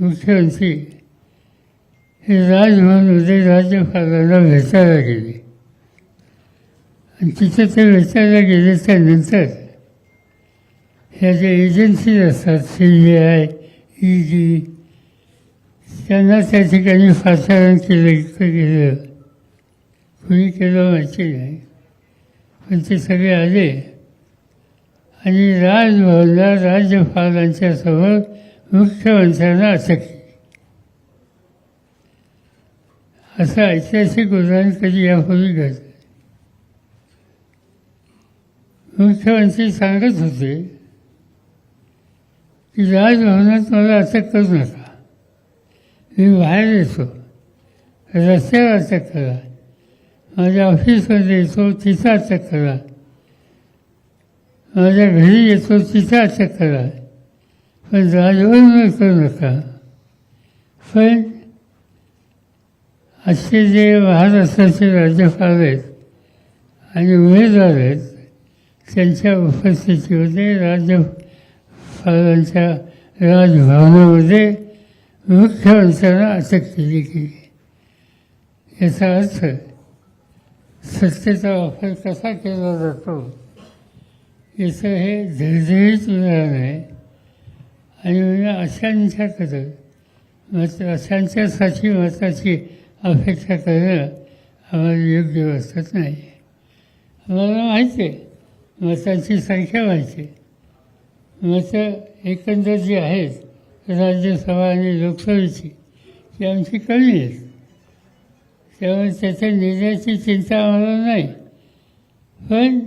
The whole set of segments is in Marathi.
मुख्यमंत्री हे राजभवनमध्ये राज्यपालांना भेटायला गेले. आणि तिथे ते भेटायला गेल्याच्यानंतर ह्या ज्या एजन्सीज असतात C B I E D त्यांना त्या ठिकाणी पाचारण केलं गेलं. कुणी केलं माहिती नाही. पण ते सगळे आले. आणि राजभवनला राज्यपालांच्या समोर मुख्यमंत्र्यांना अटक असं ऐतिहासिक उदाहरण कधी यापूर्वी घडलं? मुख्यमंत्री सांगत होते की राजभवनात मला अटक करू नका. मी बाहेर येतो. रस्त्यावर अटक करा. माझ्या ऑफिसमध्ये येतो तिथं अटक करा. माझ्या घरी येतो तिथं अटक करा. पण राजभवनवर करू नका पण असे जे महाराष्ट्राचे राज्यपाल आहेत आणि उमेदवार आहेत त्यांच्या उपस्थितीमध्ये राज्यपालांच्या राजभवनामध्ये मुख्यमंत्र्यांना अटक केली गेली. याचा अर्थ सत्तेचा वापर कसा केला जातो याचं हे धडधडीत उदाहरण आहे आणि म्हणजे अशांच्याकडं अशांच्या म्हणजे अशांच्यासाठी मताची अपेक्षा करणं आम्हाला योग्य वाटत नाही. आम्हाला माहिती आहे मतांची संख्या माहिती आहे. मतं एकंदर जी आहेत राज्यसभा आणि लोकसभेची ती आमची कमी आहेत. त्यामुळे त्याच्या निर्णयाची चिंता आम्हाला नाही. पण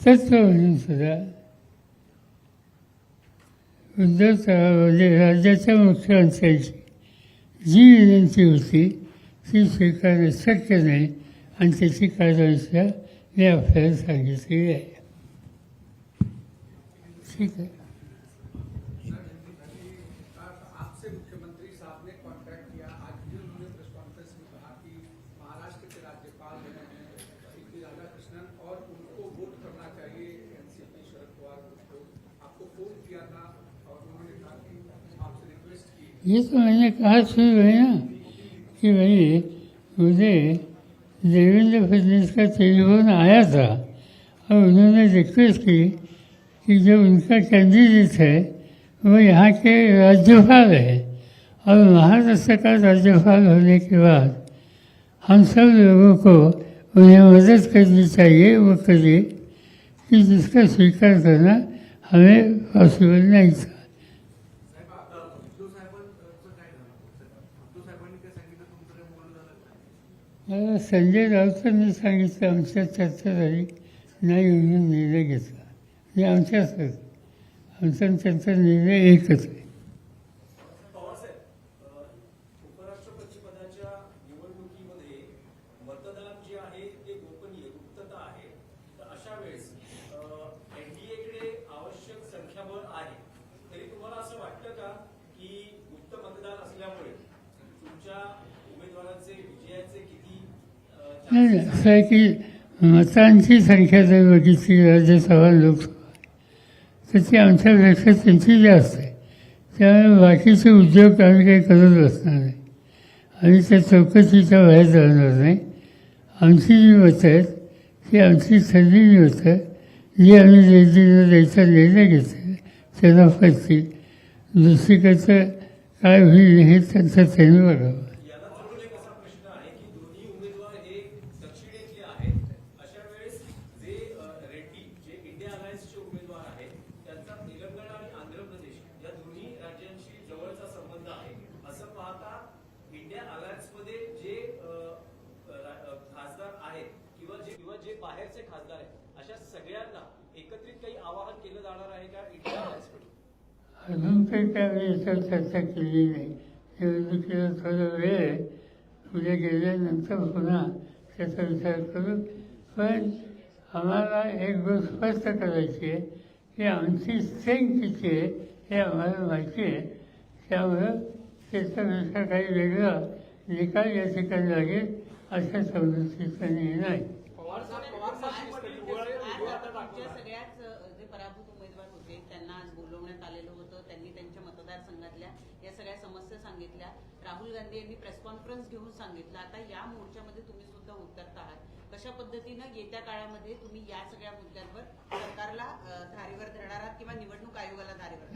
तत्व म्हणून सुद्धा उद्धव साहेबांमध्ये राज्याच्या मुख्यमंत्र्यांची जी विनंती होती ती स्वीकारणं शक्य नाही. आणि त्याची कारवाईसुद्धा मी आपल्याला सांगितलेली आहे. ठीक आहे. ये तो मैंने कहा शुरू है ना कि भाई, मुझे देवेंद्र फडणवीस का टेलीफोन आया था और उन्होंने रिक्वेस्ट की कि जो उनका कैंडिडेट है, वो यहाँ के राज्यपाल है। और महाराष्ट्र का राज्यपाल होने के बाद हम सब लोगों को उन्हें मदद करनी चाहिए, वो करिए कि जिसका स्वीकार करना हमें पॉसिबल नहीं था। संजय राऊतांनी सांगितलं आमच्या चर्चा झाली नाही म्हणून निर्णय घेतला. हे आमच्याच आमचा त्यांचा निर्णय एकच आहे पवारसाहेब अ, उपराष्ट्रपती पदाच्या निवडणुकीमध्ये मतदान जे आहे ते गोपनीय गुप्तता आहे तर अशा वेळेस एनडीएकडे आवश्यक संख्याबळ आहे तरी तुम्हाला असं वाटतं का की गुप्त मतदान असल्यामुळे तुमच्या उमेदवारांचे विजयाचे किती अ, नाही नाही, chances असं आहे की मतांची संख्या जर बघितली राज्यसभा लोकसभा तर ती आमच्यापेक्षा त्यांची जास्त आहे. त्यामुळे बाकीचे उद्योग आम्ही काही करत बसणार नाही. आम्ही त्या चौकशीच्या बाहेर जाणार नाही. आमची जी मतं आहेत ती आमची ठरलेली मतं जी आम्ही रेल्वेला द्यायचा निर्णय घेतले त्यांना फसतील. दुसरीकडचं काय होईल हे त्यांचं त्यांनी बघावं याला जोडून एक असा प्रश्न आहे की दोन्ही उमेदवार हे दक्षिणेतले आहेत अशा वेळेस जे अ, रेड्डी जे इंडिया अलायन्सचे उमेदवार आहेत त्यांचा तेलंगणा आणि आंध्र प्रदेश या दोन्ही राज्यांशी जवळचा संबंध आहे असं पाहता इंडिया अलायन्समध्ये जे अ, रा- अ, खासदार आहेत किंवा जे किंवा जे बाहेरचे खासदार आहेत अशा सगळ्यांना एकत्रित काही आवाहन केलं जाणार आहे का इंडिया अलायन्सकडून अजून काही त्यावेळी याच्यावर चर्चा केली नाही निवडणुकीला थोडा वेळ आहे पुढे गेल्यानंतर पुन्हा त्याचा विचार करू पण आम्हाला एक गोष्ट स्पष्ट करायची आहे की आमची स्ट्रेंथ किती आहे हे आम्हाला माहिती आहे त्यामुळं त्याच्यापेक्षा काही वेगळा निकाल या ठिकाणी लागेल अशा सवलतीचा निर्णय नाही पवार साहेब पवार साहेब आज शिस्तप्रिय युवा आज दाखवणार. तुमच्या सगळ्याच अ, जे पराभूत उमेदवार होते त्यांना आज बोलवण्यात आलेलं होतं त्यांनी त्यांच्या मतदारसंघातल्या या सगळ्या समस्या सांगितल्या. राहुल गांधी यांनी प्रेस कॉन्फरन्स घेऊन सांगितलं. आता या मोर्चामध्ये तुम्ही सुद्धा उतरत आहात कशा पद्धतीनं येत्या काळामध्ये तुम्ही या सगळ्या मुद्द्यांवर सरकारला धारेवर धरणार आहात किंवा निवडणूक आयोगाला धारेवर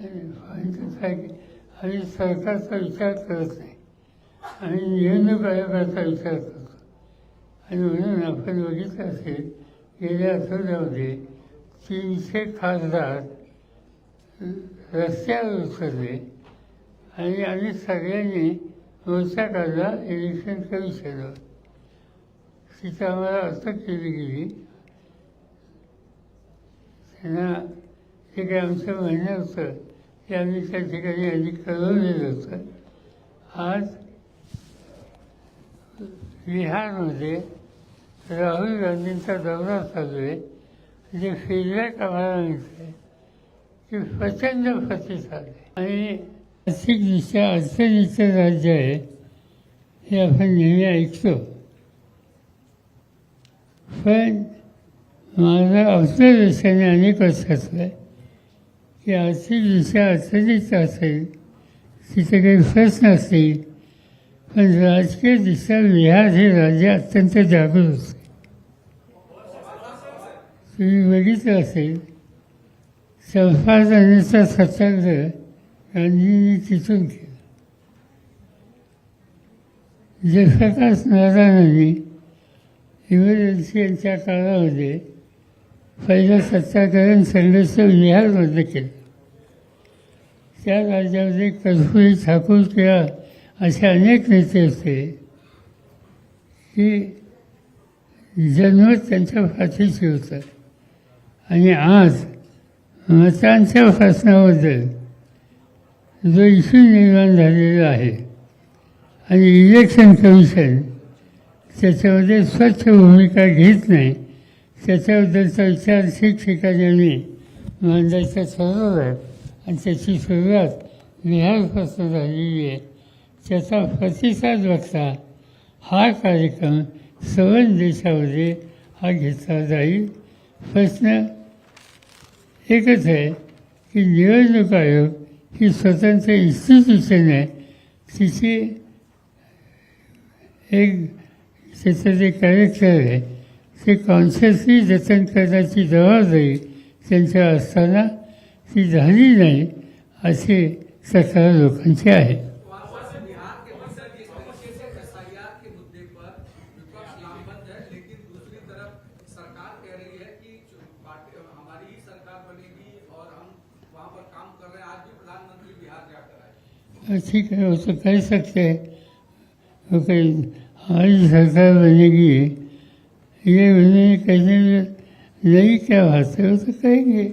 आणि सरकारचा विचार करत नाही. आणि निवडणूक आयोगाचा विचार करतो आणि म्हणून आपण बघितलं असेल गेल्या आठवड्यामध्ये तीनशे खासदार रस्त्यावर उतरले. आणि आम्ही सगळ्यांनी मोर्चा एडमिशन करू कमिशनवर तिथं आम्हाला अटक केली गेली. त्यांना जे काही आमचं म्हणणं होतं ते आम्ही त्या ठिकाणी आधी कळवलेलं होतं. आज बिहारमध्ये राहुल गांधींचा दौरा चालू आहे. जे फीडबॅक आम्हाला मिळते ते प्रचंड प्रतिसाद आहे. आणि आर्थिकदृष्ट्या अडचणीचं राज्य आहे. हे आपण नेहमी ऐकतो. पण माझं ऑब्झर्वेशन अनेक असं आहे की आर्थिकदृष्ट्या अडचणीचं असेल तिथे काही प्रश्न असतील पण राजकीयदृष्ट्या बिहार हे राज्य अत्यंत जागृत होते तुम्ही बघितलं असेल सल्फारदानीचा सत्याग्रह गांधींनी तिथून केला जयप्रकाश नारायणांनी इमर्जन्सी यांच्या काळामध्ये पहिलं सत्याग्रहण संघर्ष बिहारमध्ये केलं. त्या राज्यामध्ये कर्पूरी ठाकूर किंवा असे अनेक नेते होते की जन्म त्यांच्या पाठीशी होतं. आणि आज मतांच्या प्रश्नाबद्दल जो इश्यू निर्माण झालेला आहे आणि इलेक्शन कमिशन त्याच्यामध्ये स्वच्छ भूमिका घेत नाही त्याच्याबद्दलचा विचार ठिकठिकाणी मांडायचा ठरवलं आहे. आणि त्याची सुरुवात बिहारपासून झालेली आहे. त्याचा प्रतिसाद बघता हा कार्यक्रम सवन देशामध्ये हा घेतला जाईल. प्रश्न एकच आहे की निवडणूक आयोग ही स्वतंत्र इन्स्टिट्यूशन आहे तिची एक त्याचं जे कॅरेक्टर आहे. ते कॉन्शियसली जतन करण्याची जबाबदारी त्यांच्या असताना ती झाली नाही असे तक्रार लोकांची आहे बिहार के अंदर जिस तरीके से एसआईआर के मुद्दे पर विपक्ष लामबंद है लेकिन दूसरी तरफ सरकार कह रही है कि पार्टी हमारी ही सरकार बनेगी और हम वहां पर काम कर रहे हैं आज भी प्रधानमंत्री बिहार जाकर आए ठीक है वो तो कह सकते हैं वो कहीं हमारी सरकार बनेगी ये उन्हें कहने में नहीं क्या बात है वो तो कहेंगे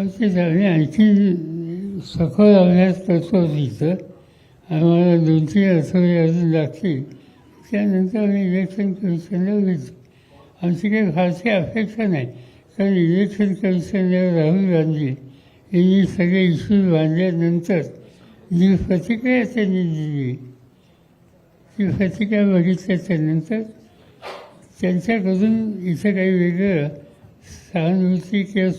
आणखी सखोल अभ्यास करतो तिथं. आम्हाला दोन तीन आठवडे अजून लागतील. त्यानंतर आम्ही इलेक्शन कमिशनला भेटू आमची काही फारशी अपेक्षा नाही. कारण इलेक्शन कमिशनला राहुल गांधी यांनी सगळे इश्यूज बांधल्यानंतर जी प्रतिक्रिया त्यांनी दिली ती प्रतिक्रिया बघितल्याच्यानंतर त्यांच्याकडून इथं काही वेगळं सहानुभूती किंवा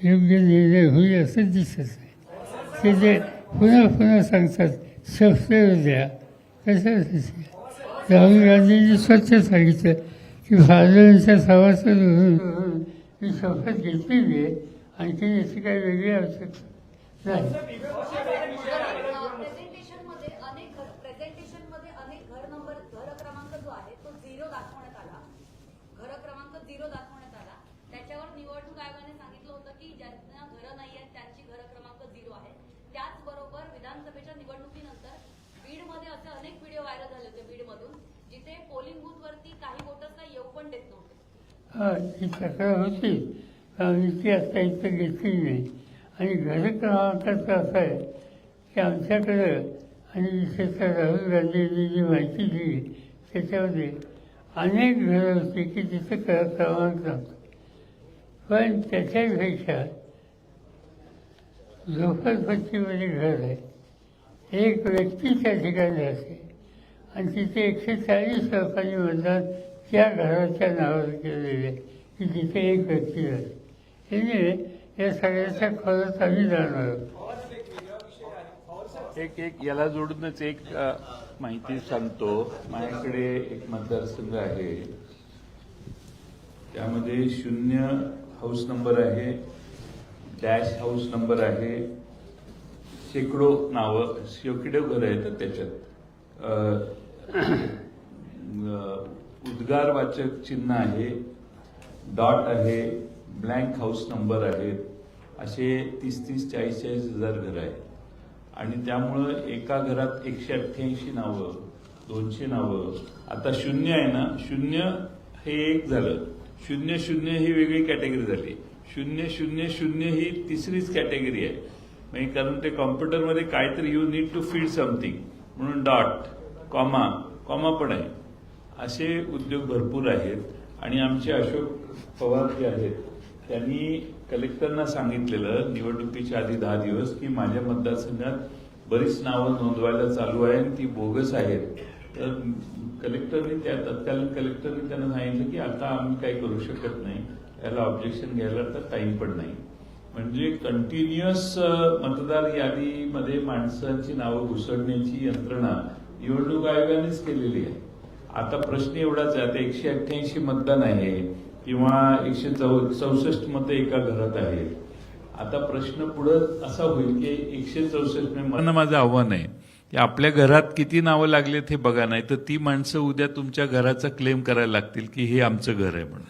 योग्य निर्णय होईल असं दिसत नाही ते जे पुन्हा पुन्हा सांगतात शस्त्र द्या. कशासाठी राहुल गांधींनी स्वच्छ सांगितलं की फादरांच्या सभासद म्हणून मी शपथ घेतलेली आहे आणखी याची काही वेगळी आवश्यकता नाही प्रेझेंटेशनमध्ये अनेक घर प्रेझेंटेशनमध्ये अनेक घर नंबर घर क्रमांक जो आहे तो झिरो दाखवण्यात आला घर क्रमांक झिरो दाखवण्यात आला त्याच्यावर निवडणूक आयोगाने सांगितलं होतं की ज्यांना घरं नाही आहेत त्यांची घर क्रमांक झिरो आहे त्याचबरोबर विधानसभेच्या निवडणुकीनंतर बीडमध्ये असे अनेक व्हिडिओ व्हायरल झाले होते बीडमधून जिथे पोलिंग बूथ वरती काही वोटर्सना येऊ पण देत नव्हते ही तक्रार होती. आम्ही ती आता इथं घेतली नाही. आणि घर क्रमांकाचं असं आहे की आमच्याकडं आणि विशेषतः राहुल गांधींनी जी माहिती दिली त्याच्यामध्ये अनेक घरं होती की तिथं क क्रमांक नव्हता. पण त्याच्यापेक्षा झोपडपट्टीमध्ये घर आहे. एक व्यक्ती त्या ठिकाणी असते आणि तिथे एकशे चाळीस लोकांनी मतदान त्या घराच्या नावावर केलेले की जिथे एक व्यक्ती आहे म्हणजे त्याने या सगळ्याचा खरंच आम्ही जाणार आहोत. एक एक याला जोडूनच एक माहिती सांगतो. माझ्याकडे एक मतदारसंघ आहे. त्यामध्ये शून्य हाऊस नंबर आहे डॅश हाऊस नंबर आहे शेकडो नावं शेकडो घरं येतात त्याच्यात. उद्गारवाचक चिन्ह आहे डॉट आहे ब्लँक हाऊस नंबर आहेत असे तीस तीस चाळीस चाळीस हजार घरं आहेत. आणि त्यामुळं एका घरात एकशे अठ्ठ्याऐंशी नावं दोनशे नावं आता शून्य आहे ना शून्य हे एक झालं. शून्य शून्य ही वेगळी कॅटेगरी झाली. शून्य शून्य शून्य ही तिसरीच कॅटेगरी आहे. म्हणजे कारण ते कॉम्प्युटरमध्ये काहीतरी you need to feed something म्हणून डॉट कॉमा कॉमा पण आहे. असे उद्योग भरपूर आहेत आणि आमचे अशोक पवार जे आहेत त्यांनी कलेक्टरना सांगितलेलं निवडणुकीच्या आधी दहा दिवस की माझ्या मतदारसंघात बरीच नावं नोंदवायला चालू आहे आणि ती बोगस आहेत. तर कलेक्टरने त्या तत्कालीन कलेक्टरने त्यांना सांगितलं की आता आम्ही काही करू शकत नाही याला ऑब्जेक्शन घ्यायला तर टाइम पण नाही. म्हणजे कंटिन्युअस मतदार यादीमध्ये माणसांची नावं घुसडण्याची यंत्रणा निवडणूक आयोगानेच केलेली आहे. आता प्रश्न एवढाच आहे आता एकशे अठ्ठ्याऐंशी मतदान आहे किंवा एकशे चौ चौसष्ट मतं एका घरात आहेत. आता प्रश्न पुढं असा होईल की एकशे चौसष्ट मला माझं आव्हान आहे की आपल्या घरात किती नावं लागलेत हे बघा नाही तर ती माणसं उद्या तुमच्या घराचा क्लेम करायला लागतील की हे आमचं घर आहे म्हणून.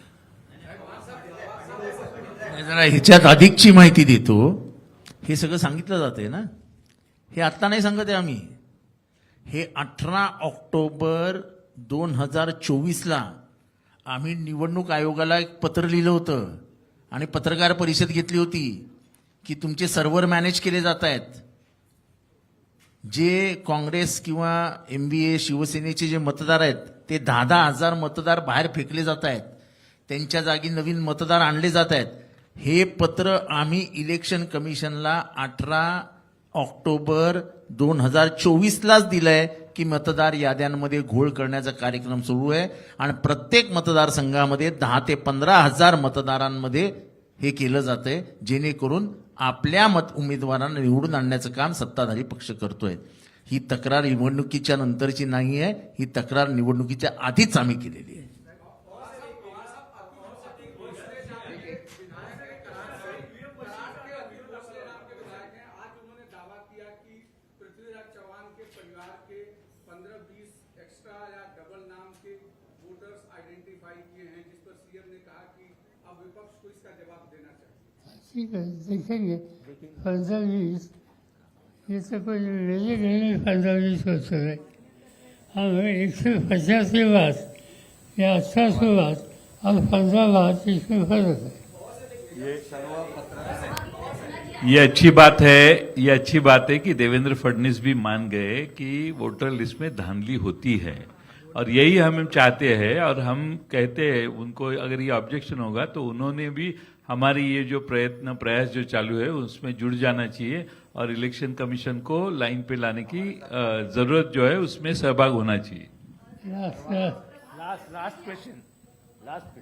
जरा ह्याच्यात अधिकची माहिती देतो. हे सगळं सांगितलं जाते ना? हे आत्ता नाही सांगत आहे आम्ही. हे अठरा ऑक्टोबर दोन हजार चोवीसला आम्ही निवडणूक आयोगाला एक पत्र लिहिलं होतं आणि पत्रकार परिषद घेतली होती की तुमचे सर्व्हर मॅनेज केले जात आहेत. जे काँग्रेस किंवा एम बी ए शिवसेनेचे जे मतदार आहेत ते दहा दहा हजार मतदार बाहेर फेकले जात आहेत. त्यांच्या जागी नवीन मतदार आणले जात आहेत. हे पत्र आम्ही इलेक्शन कमिशनला अठरा ऑक्टोबर दोन हजार चोवीसलाच दिलं आहे की मतदार याद्यांमध्ये घोळ करण्याचा कार्यक्रम सुरू आहे आणि प्रत्येक मतदारसंघामध्ये दहा ते पंधरा हजार मतदारांमध्ये हे केलं जातंय जेणेकरून आपल्या मत उमेदवारांना निवडून आणण्याचं काम सत्ताधारी पक्ष करतोय. ही तक्रार निवडणुकीच्या नंतरची नाही आहे ही तक्रार निवडणुकीच्या आधीच आम्ही केलेली आहे. इसका जवाब देना चाहिए। ठीक है देखेंगे। पंद्रह ये तो कोई लेने देने पंद्रह बीस हो सके हम एक सौ पचास के बाद या अस्सी के बाद अब पंद्रह बाद इसमें फ़र्क है। ये अच्छी बात है ये अच्छी बात है कि देवेंद्र फडणवीस भी मान गए कि वोटर लिस्ट में धांधली होती है। और यही हम चाहते हैं और हम कहते हैं उनको अगर ये ऑब्जेक्शन होगा तो उन्होंने भी हमारी ये जो प्रयत्न प्रयास जो चालू है उसमें जुड़ जाना चाहिए और इलेक्शन कमीशन को लाइन पे लाने की ज़रूरत जो है उसमें सहभाग होना चाहिए। Last last last last question last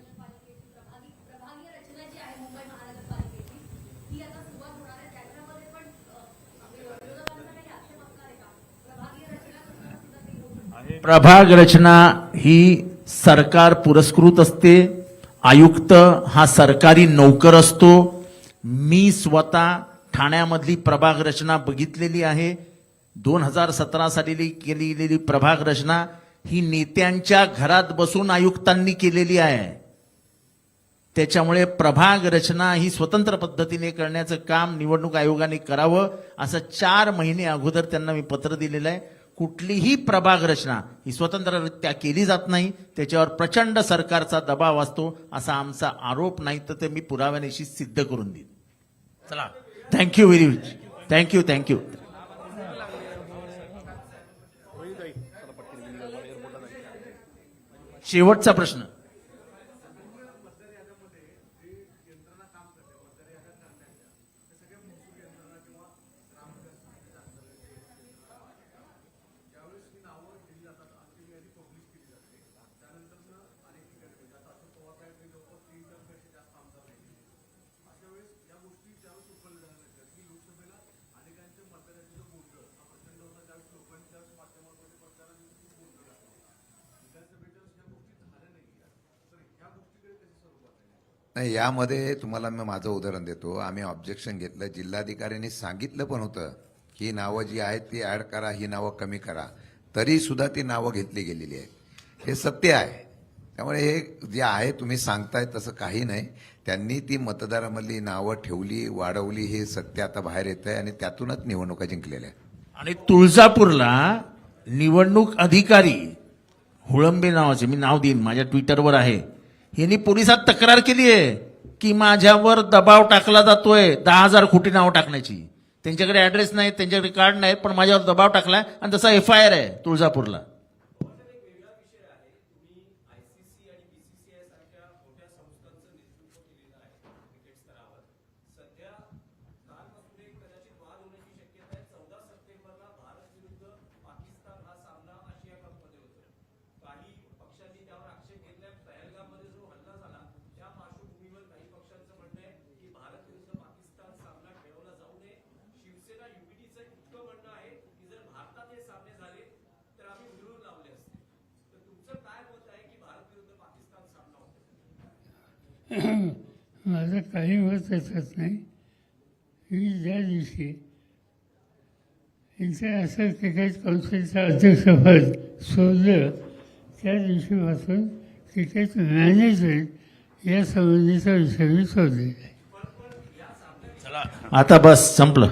प्रभाग रचना ही सरकार पुरस्कृत असते. आयुक्त हा सरकारी नौकर असतो. मी स्वतः ठाण्यामधली प्रभाग रचना बघितलेली आहे. दोन हजार सतरा साली केलेली प्रभाग रचना ही नेत्यांच्या घरात बसून आयुक्तांनी केलेली आहे. त्याच्यामुळे प्रभाग रचना ही स्वतंत्र पद्धतीने करण्याचं काम निवडणूक आयोगाने करावं असं चार महिने अगोदर त्यांना मी पत्र दिलेलं आहे. कुठलीही प्रभाग रचना ही स्वतंत्ररित्या केली जात नाही त्याच्यावर प्रचंड सरकारचा दबाव असतो असा आमचा आरोप नाही तर ते मी पुराव्यानिशी सिद्ध करून देईन. चला. Thank you very much thank you thank you शेवटचा प्रश्न. विधानसभेच्या गोष्टी झाल्या नाही तर ह्या गोष्टीकडे स्वरूपात नाही यामध्ये तुम्हाला मी माझं उदाहरण देतो. आम्ही ऑब्जेक्शन घेतलं. जिल्हाधिकाऱ्यांनी सांगितलं पण होतं ही नावं जी आहेत ती ॲड करा ही नावं कमी करा. तरी सुद्धा ती नावं घेतली गेलेली आहेत. हे सत्य आहे. त्यामुळे हे जे आहे तुम्ही सांगताय तसं काही नाही. त्यांनी ती मतदारामधली नावं ठेवली वाढवली. हे सत्य आता बाहेर येतं आहे आणि त्यातूनच निवडणुका जिंकलेल्या आहेत. आणि तुळजापूरला निवडणूक अधिकारी हुळंबे नावाचे मी नाव देईन माझ्या ट्विटरवर आहे. यांनी पोलिसात तक्रार केली आहे की माझ्यावर दबाव टाकला जातोय दहा हजार खोटी नावं टाकण्याची. त्यांच्याकडे ऍड्रेस नाही त्यांच्याकडे कार्ड नाही पण माझ्यावर दबाव टाकलाय आणि तसा एफ आय आर आहे तुळजापूरला आयसीसी आणि बीसीसीआय सारख्या मोठ्या संस्थांचं नेतृत्व केलेलं आहे क्रिकेट स्तरावर सध्या कालपासून एक कदाचित वाद होण्याची शक्यता आहे चौदा सप्टेंबरला भारत विरुद्ध पाकिस्तान हा सामना आशिया कपमध्ये होतो काही पक्षांनी त्यावर आक्षेप घेतलाय पहलगाममध्ये जो हल्ला झाला त्या पार्श्वभूमीवर काही पक्षांचं म्हणणं आहे की भारत विरुद्ध पाकिस्तान सामना खेळवला जाऊ नये शिवसेना युपीटीचं इतकं म्हणणं आहे की जर भारतात हे सामने झाले तर आम्ही विरोध लावले असते तर तुमचं काय मत आहे की भारत विरुद्ध पाकिस्तान सामना होतो माझं काही मत त्याच्यात नाही. की ज्या दिवशी इंटरनॅशनल क्रिकेट काउन्सिलचं अध्यक्षपद सोडलं त्या दिवशीपासून क्रिकेट मॅनेजमेंट या संबंधीचा विषय मी सोडलेला आहे. आता बस संपलं.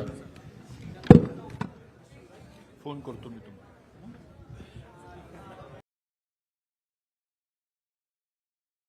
फोन करतो मी.